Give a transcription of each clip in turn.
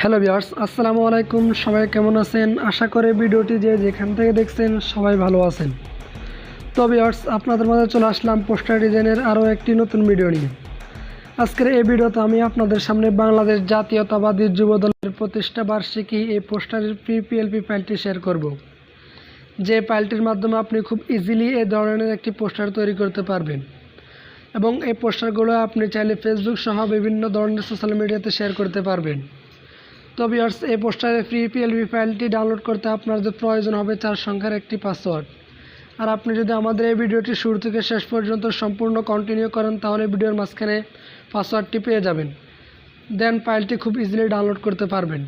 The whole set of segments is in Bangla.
হ্যালো ভিউয়ার্স আসসালামু আলাইকুম। সবাই কেমন আছেন? আশা করে ভিডিওটি যে যেখান থেকে দেখছেন, সবাই ভালো আছেন। তো ভিউয়ার্স আপনাদের মাঝে চলে আসলাম পোস্টার ডিজাইনের আরও একটি নতুন ভিডিও নিয়ে। আজকের এই ভিডিওতে আমি আপনাদের সামনে বাংলাদেশ জাতীয়তাবাদী যুব দলের প্রতিষ্ঠা বার্ষিকী এই পোস্টারের পিপিএলপি ফাইলটি শেয়ার করব। যে ফাইলটির মাধ্যমে আপনি খুব ইজিলি এই ধরনের একটি পোস্টার তৈরি করতে পারবেন। এবং এই পোস্টারগুলো আপনি চাইলে ফেসবুক সহ বিভিন্ন ধরনের সোশ্যাল মিডিয়াতে শেয়ার করতে পারবেন। তো ভিউয়ার্স এই পোস্টারের ফ্রি পিএলবি ফাইলটি ডাউনলোড করতে আপনার যে প্রয়োজন হবে চার সংখ্যার একটি পাসওয়ার্ড আর আপনি যদি আমাদের এই ভিডিওটি শুরু থেকে শেষ পর্যন্ত সম্পূর্ণ কন্টিনিউ করেন, তাহলে ভিডিওর মাঝখানে পাসওয়ার্ডটি পেয়ে যাবেন। দেন ফাইলটি খুব ইজিলি ডাউনলোড করতে পারবেন।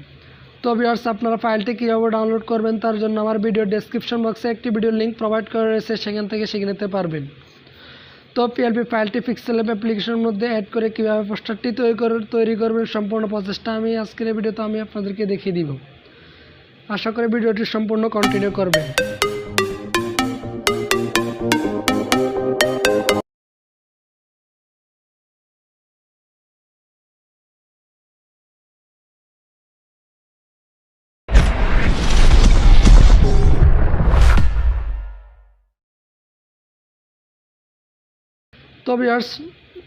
তো ভিউয়ার্স আপনারা ফাইলটি কীভাবে ডাউনলোড করবেন, তার জন্য আমার ভিডিও ডেসক্রিপশন বক্সে একটি ভিডিও লিঙ্ক প্রোভাইড করা রয়েছে, সেখান থেকে শিখে নিতে পারবেন। তো পিএলপি ফাইলটি পিক্সেল অ্যাপ অ্যাপ্লিকেশনের মধ্যে অ্যাড করে কীভাবে পোস্টারটি তৈরি তৈরি করবেন সম্পূর্ণ প্রচেষ্টা আমি আজকের ভিডিওতে আমি আপনাদেরকে দেখিয়ে দিব। আশা করি ভিডিওটি সম্পূর্ণ কন্টিনিউ করবেন। তো ভিউয়ার্স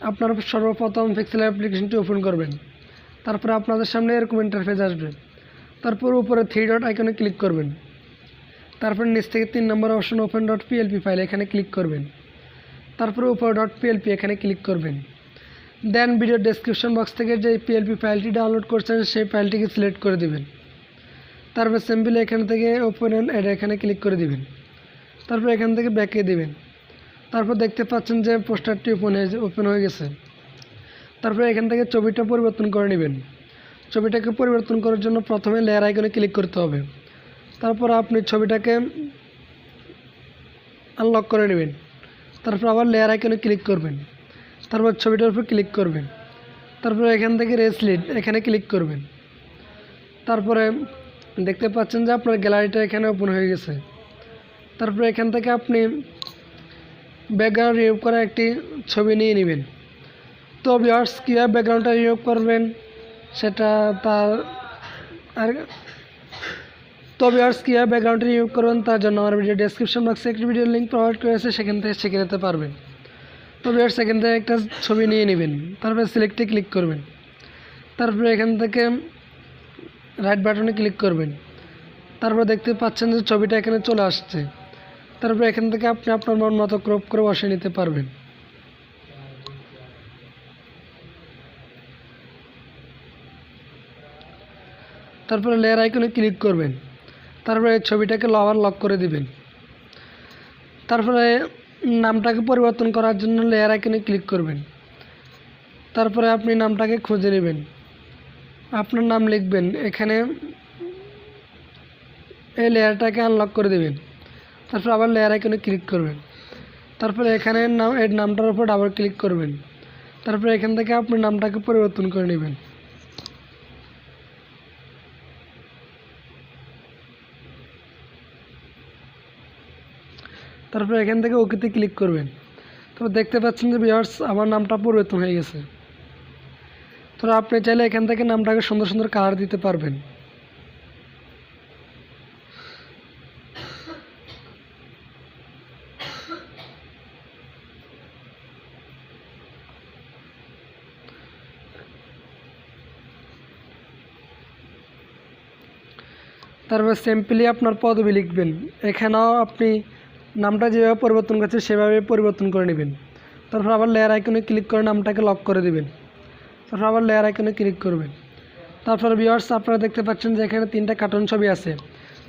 আপনারা সর্বপ্রথম পিক্সেল অ্যাপ্লিকেশনটি ওপেন করবেন। তারপরে আপনাদের সামনে এরকম ইন্টারফেস আসবে। তারপর উপরে থ্রি ডট আইকনে ক্লিক করবেন। তারপর নিচ থেকে তিন নম্বর option open dot PLP file এখানে ক্লিক করবেন। তারপরে উপরে ডট পিএলপি এখানে ক্লিক করবেন। দেন ভিডিও ডেসক্রিপশন বক্স থেকে যে পিএলপি ফাইলটি ডাউনলোড করছেন, সেই ফাইলটিকে সিলেক্ট করে দিবেন। তারপর সিম্পলি এখান থেকে ওপেন অ্যান্ড এখানে ক্লিক করে দিবেন। তারপর এখান থেকে ব্যাকে দিবেন। তারপর দেখতে পাচ্ছেন যে পোস্টারটি ওপেন হয়ে ওপেন হয়ে গেছে। তারপরে এখান থেকে ছবিটা পরিবর্তন করে নেবেন। ছবিটাকে পরিবর্তন করার জন্য প্রথমে লেয়ার আইকনে ক্লিক করতে হবে। তারপর আপনি ছবিটাকে আনলক করে নেবেন। তারপর আবার লেয়ার আইকনে ক্লিক করবেন। তারপর ছবিটার উপর ক্লিক করবেন। তারপর এখান থেকে রেসলিড এখানে ক্লিক করবেন। তারপরে দেখতে পাচ্ছেন যে আপনার গ্যালারিটা এখানে ওপেন হয়ে গেছে। তারপরে এখান থেকে আপনি ব্যাকগ্রাউন্ড রিমুভ করা একটি ছবি নিয়ে নেবেন। তো ভিউয়ার্স কীভাবে ব্যাকগ্রাউন্ডটা রিমুভ করবেন সেটা তার আর তো ভিউয়ার্স কীভাবে ব্যাকগ্রাউন্ডটা রিমুভ করবেন তার জন্য আমার ভিডিও ডেসক্রিপশন বক্সে একটি ভিডিও লিঙ্ক প্রোভাইড করেছে, সেখান থেকে শিখে নিতে পারবেন। তো ভিউয়ার্স এখান থেকে একটা ছবি নিয়ে নেবেন। তারপরে সিলেক্টে ক্লিক করবেন। তারপরে এখান থেকে রাইট বাটনে ক্লিক করবেন। তারপর দেখতে পাচ্ছেন যে ছবিটা এখানে চলে আসছে। তারপর এখান থেকে আপনি আপনার মন মতো ক্রপ করে বসে নিতে পারবেন। তারপরে লেয়ার আইকনে ক্লিক করবেন। তারপরে ছবিটাকে আবার লক করে দিবেন। তারপরে নামটাকে পরিবর্তন করার জন্য লেয়ার আইকনে ক্লিক করবেন। তারপরে আপনি নামটাকে খুঁজে নেবেন। আপনার নাম লিখবেন। এখানে এই লেয়ারটাকে আনলক করে দেবেন। তারপর আবার লেয়ার আইকনে ক্লিক করবেন। তারপরে এখানে নাম, এর নামটার উপর ডাবল ক্লিক করবেন। তারপরে এখান থেকে আপনি নামটাকে পরিবর্তন করে নেবেন। তারপরে এখান থেকে ওকেতে ক্লিক করবেন। তো দেখতে পাচ্ছেন যে বিয়ার্স আমার নামটা পরিবর্তন হয়ে গেছে। তো আপনি চাইলে এখান থেকে নামটাকে সুন্দর সুন্দর কালার দিতে পারবেন। তারপর সিম্পলি আপনার পদবি লিখবেন। এখানেও আপনি নামটা যেভাবে পরিবর্তন করছে, সেভাবে পরিবর্তন করে নেবেন। তারপর আবার লেয়ার আইকনে ক্লিক করে নামটাকে লক করে দেবেন। তারপর আবার লেয়ার আইকনে ক্লিক করবেন। তারপর ভিওয়ার্স আপনারা দেখতে পাচ্ছেন যে এখানে তিনটা কার্টুন ছবি আছে।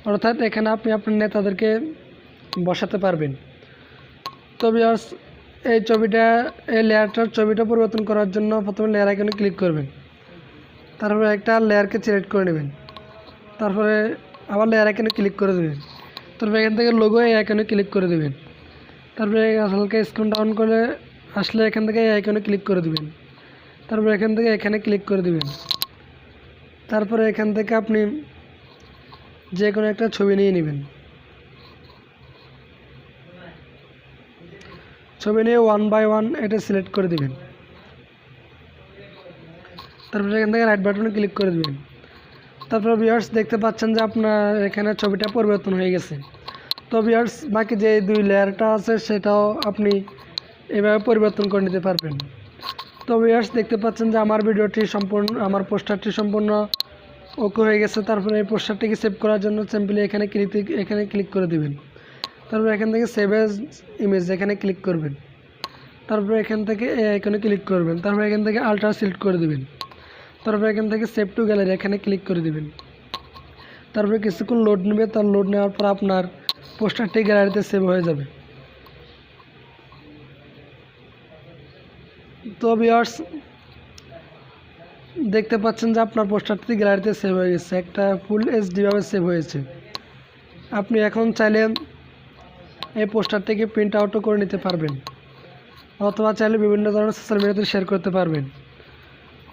অর্থাৎ এখানে আপনি আপনার নেতাদেরকে বসাতে পারবেন। তো ভিওয়ার্স এই ছবিটা, এই লেয়ারটার ছবিটা পরিবর্তন করার জন্য প্রথমে লেয়ার আইকনে ক্লিক করবেন। তারপরে একটা লেয়ারকে সিলেক্ট করে নেবেন। তারপরে আবার লেয়ার আইকনে ক্লিক করে দেবেন। তারপরে এখান থেকে লোগো এই আইকনে ক্লিক করে দেবেন। তারপরে হালকা স্ক্রিন ডাউন করে আসলে এখান থেকে এই আইকনে ক্লিক করে দেবেন। তারপরে এখান থেকে এখানে ক্লিক করে দেবেন। তারপরে এখান থেকে আপনি যে কোনো একটা ছবি নিয়ে নেবেন। ছবি নিয়ে ওয়ান বাই ওয়ান এটা সিলেক্ট করে দিবেন। তারপরে এখান থেকে রাইট বাটনে ক্লিক করে দিবেন। তারপর ভিউয়ার্স দেখতে পাচ্ছেন যে আপনার এখানে ছবিটা পরিবর্তন হয়ে গেছে। তো ভিউয়ার্স বাকি যে দুই লেয়ারটা আছে, সেটাও আপনি এভাবে পরিবর্তন করে নিতে পারবেন। তো ভিউয়ার্স দেখতে পাচ্ছেন যে আমার ভিডিওটি সম্পূর্ণ, আমার পোস্টারটি সম্পূর্ণ ওকে হয়ে গেছে। তারপরে এই পোস্টারটিকে সেভ করার জন্য সিম্পলি এখানে ক্লিক এখানে ক্লিক করে দিবেন। তারপর এখান থেকে সেভ এজ ইমেজ এখানে ক্লিক করবেন। তারপরে এখান থেকে এখানে ক্লিক করবেন। তারপর এখান থেকে আলট্রা সিলেক্ট করে দিবেন। তারপর এখান থেকে সেভ টু গ্যালারি এখানে ক্লিক করে দেবেন। তারপরে কিছুক্ষণ লোড নেবে, তার লোড নেওয়ার পর আপনার পোস্টারটি গ্যালারিতে সেভ হয়ে যাবে। তো ভিউয়ার্স দেখতে পাচ্ছেন যে আপনার পোস্টারটি গ্যালারিতে সেভ হয়ে গেছে, একটা ফুল এইচডিভাবে সেভ হয়েছে। আপনি এখন চাইলে এই পোস্টারটিকে প্রিন্ট আউটও করে নিতে পারবেন, অথবা চাইলে বিভিন্ন ধরনের সোশ্যাল মিডিয়াতে শেয়ার করতে পারবেন।